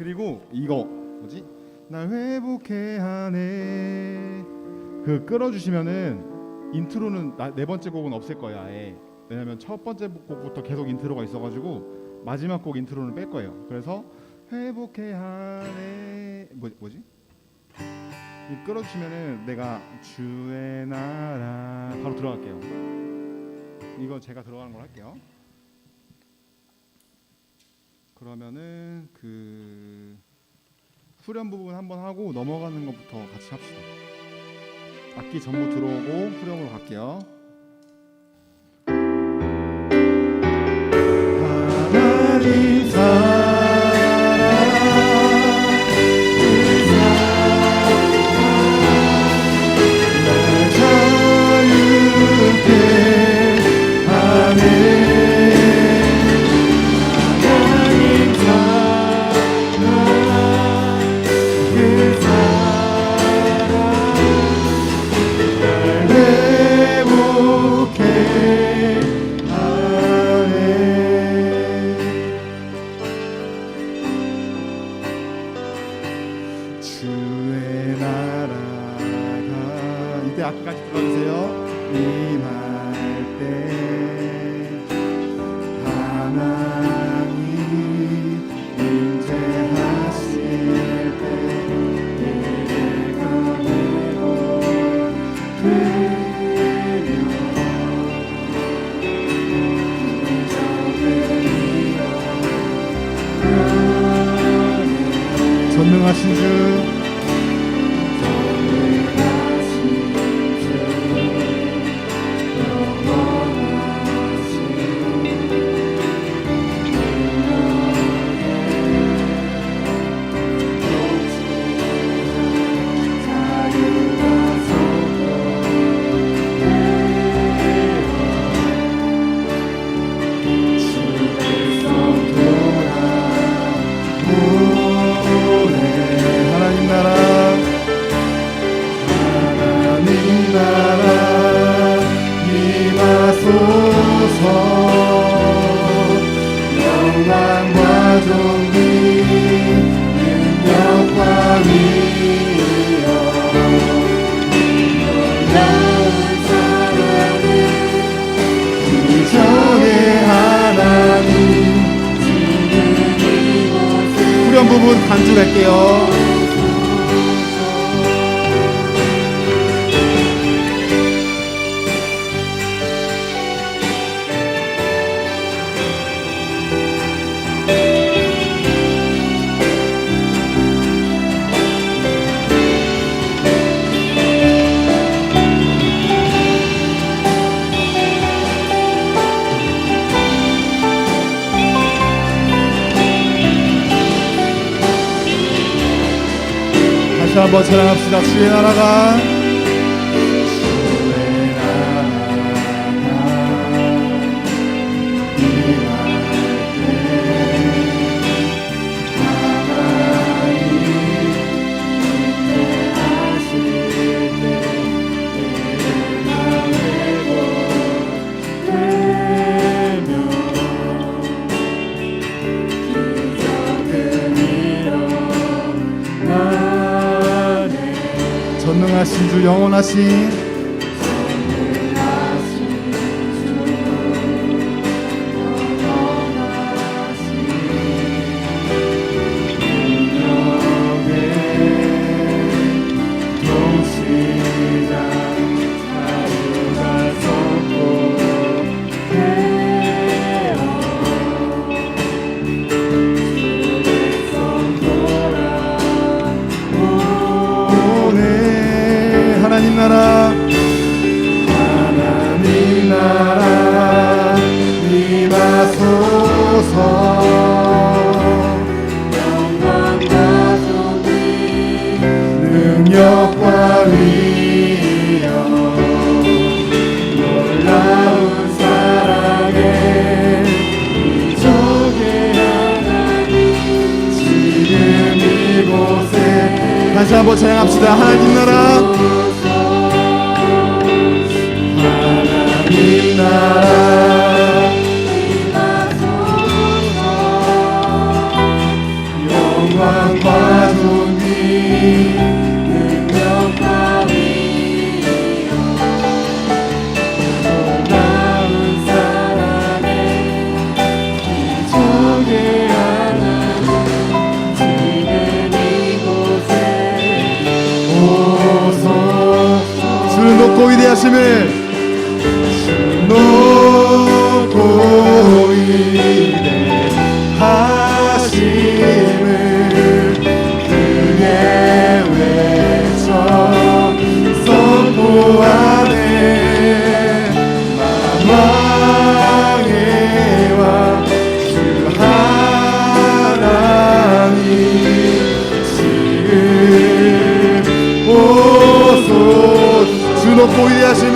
그리고 이거 뭐지? 날 회복해 하네. 그 끌어주시면은 인트로는 나, 네 번째 곡은 없을 거야. 아예. 왜냐면 첫 번째 곡부터 계속 인트로가 있어가지고 마지막 곡 인트로는 뺄 거예요. 그래서 회복해 하네. 뭐 뭐지? 이 끌어주시면은 내가 주의 나라 바로 들어갈게요. 이거 제가 들어가는 걸 할게요. 그러면은 그 후렴 부분 한번 하고 넘어가는 것부터 같이 합시다. 악기 전부 들어오고 후렴으로 갈게요. 전능하신 주 한번 찬양합시다. 주의 나라가 주 한번 찬양합시다. 하나님 나라 주높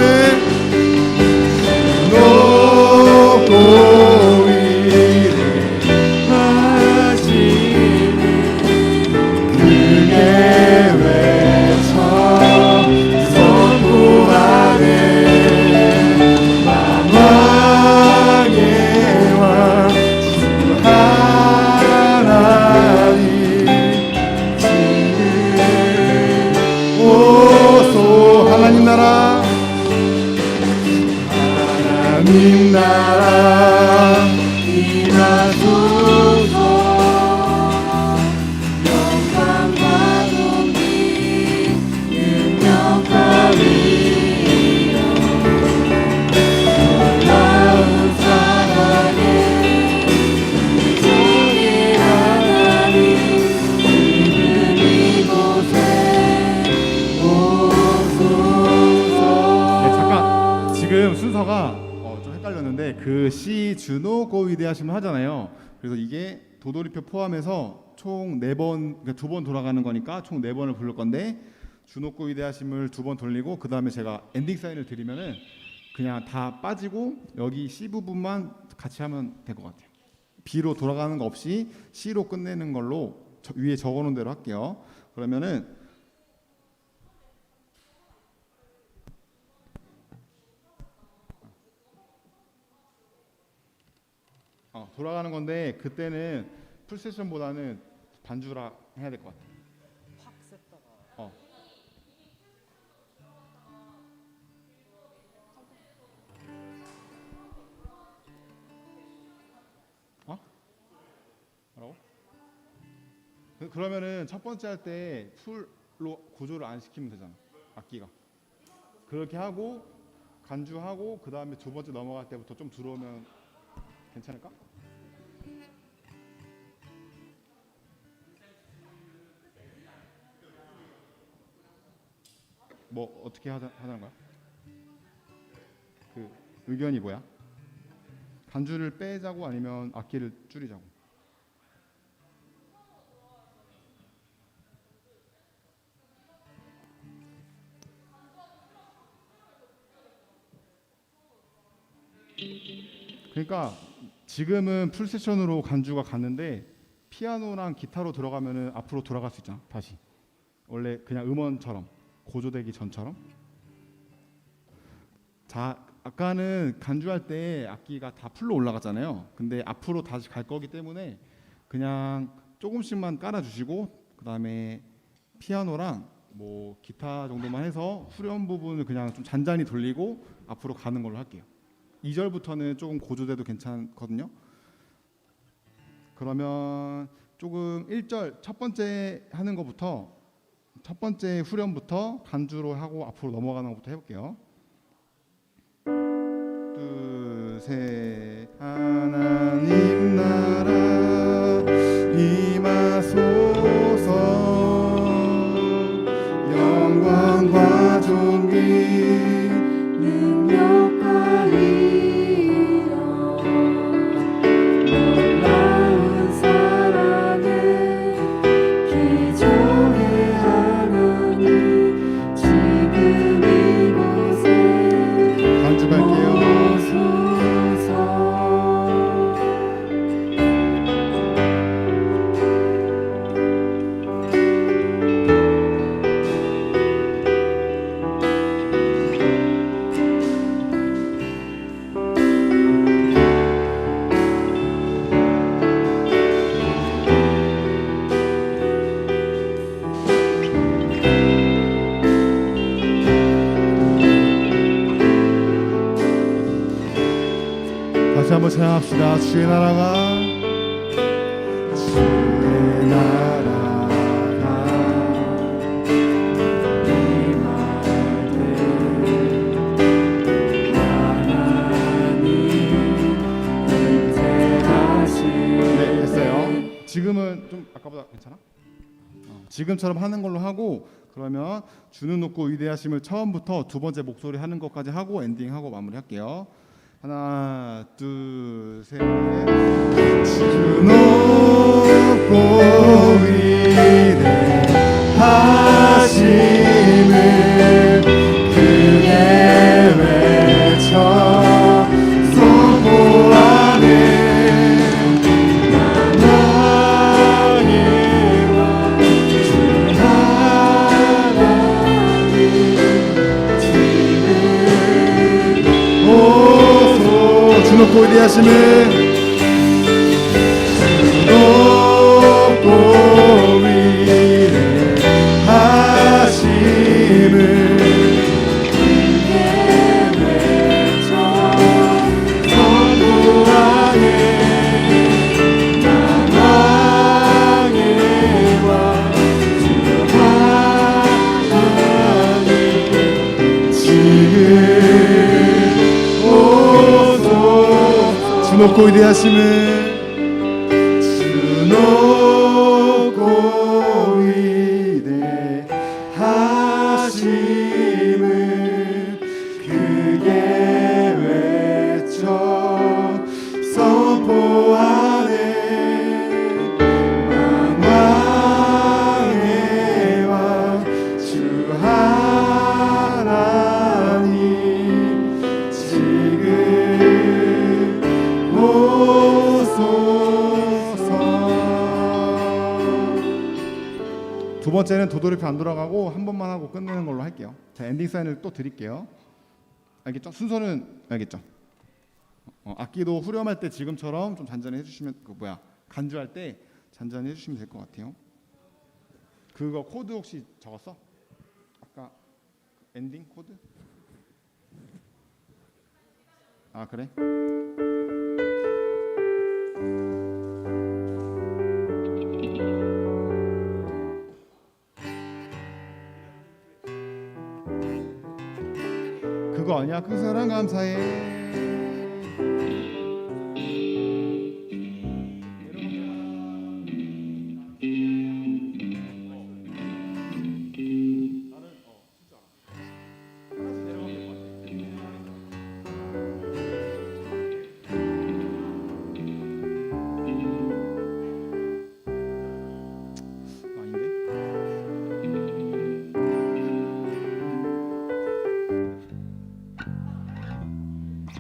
시 주노 고 위대하심을 하잖아요. 그래서 이게 도돌이표 포함해서 총 네 번, 그러니까 두 번 돌아가는 거니까 총 네 번을 부를 건데 주노고 위대 하심을 두 번 돌리고 그 다음에 제가 엔딩 사인을 드리면은 그냥 다 빠지고 여기 C 부분만 같이 하면 될 것 같아요. B로 돌아가는 거 없이 C로 끝내는 걸로 저- 위에 적어놓은 대로 할게요. 그러면은 돌아가는 건데 그때는 풀 세션보다는 반주라 해야 될 것 같아. 확 셌다가. 어. 어? 뭐라고? 그, 그러면은 첫 번째 할 때 풀로 고조를 안 시키면 되잖아. 악기가. 그렇게 하고 간주하고 그 다음에 두 번째 넘어갈 때부터 좀 들어오면 괜찮을까? 뭐 어떻게 하자, 하자는 거야? 그 의견이 뭐야? 간주를 빼자고 아니면 악기를 줄이자고? 그러니까 지금은 풀 세션으로 간주가 갔는데 피아노랑 기타로 들어가면은 앞으로 돌아갈 수 있잖아 다시 원래 그냥 음원처럼 고조되기 전처럼? 자 아까는 간주할 때 악기가 다 풀로 올라갔잖아요. 근데 앞으로 다시 갈 거기 때문에 그냥 조금씩만 깔아주시고 그 다음에 피아노랑 뭐 기타 정도만 해서 후렴 부분을 그냥 좀 잔잔히 돌리고 앞으로 가는 걸로 할게요. 2절부터는 조금 고조돼도 괜찮거든요. 그러면 조금 1절 첫 번째 하는 것부터 첫 번째 후렴부터 간주로 하고 앞으로 넘어가는 것부터 해볼게요. 둘, 셋, 하나님 나 찬양합시다. 주의 나라가 주의 나라가 네 됐어요. 지금은 좀 아까보다 괜찮아? 어, 지금처럼 하는 걸로 하고 그러면 주는 높고 위대하심을 처음부터 두 번째 목소리 하는 것까지 하고 엔딩하고 마무리할게요 하나 둘셋 주 높고 주 높고 위 주 높고 위대하심을 두 번째는 도돌이표 안 돌아가고 한 번만 하고 끝내는 걸로 할게요. 자 엔딩 사인을 또 드릴게요. 알겠죠? 순서는 알겠죠? 어, 악기도 후렴할 때 지금처럼 좀 잔잔히 해주시면 그 뭐야 간주할 때 잔잔히 해주시면 될 것 같아요. 그거 코드 혹시 적었어? 아까 엔딩 코드? 아 그래? 그거 아니야? 그 사랑 감사해.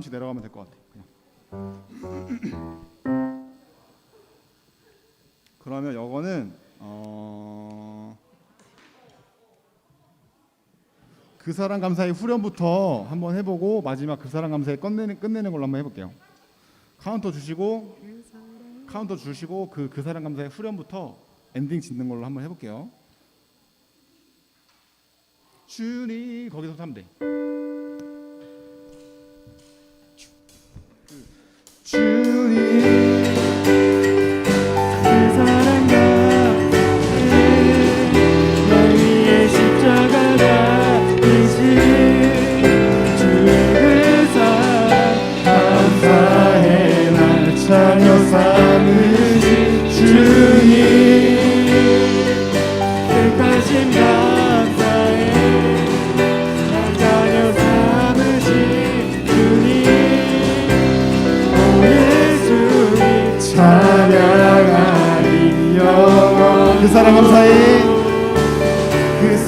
반음씩 내려가면 될 것 같아. 그냥. 그러면 요거는 어... 그 사람 감사의 후렴부터 한번 해보고 마지막 그 사람 감사의 끝내는 끝내는 걸로 한번 해볼게요. 카운터 주시고 카운터 주시고 그 그 사람 감사의 후렴부터 엔딩 짓는 걸로 한번 해볼게요. 주님 거기서 하면 돼.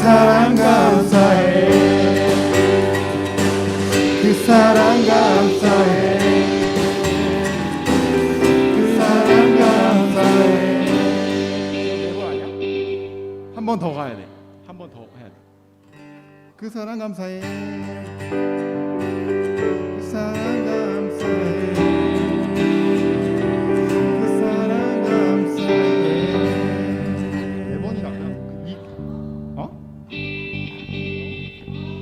사랑 감사해 그 사랑 감사해 그 사랑 감사해 한 번 더 가야 돼. 한 번 더 해야 돼. 그 사랑 감사해. 그 사랑 감사해.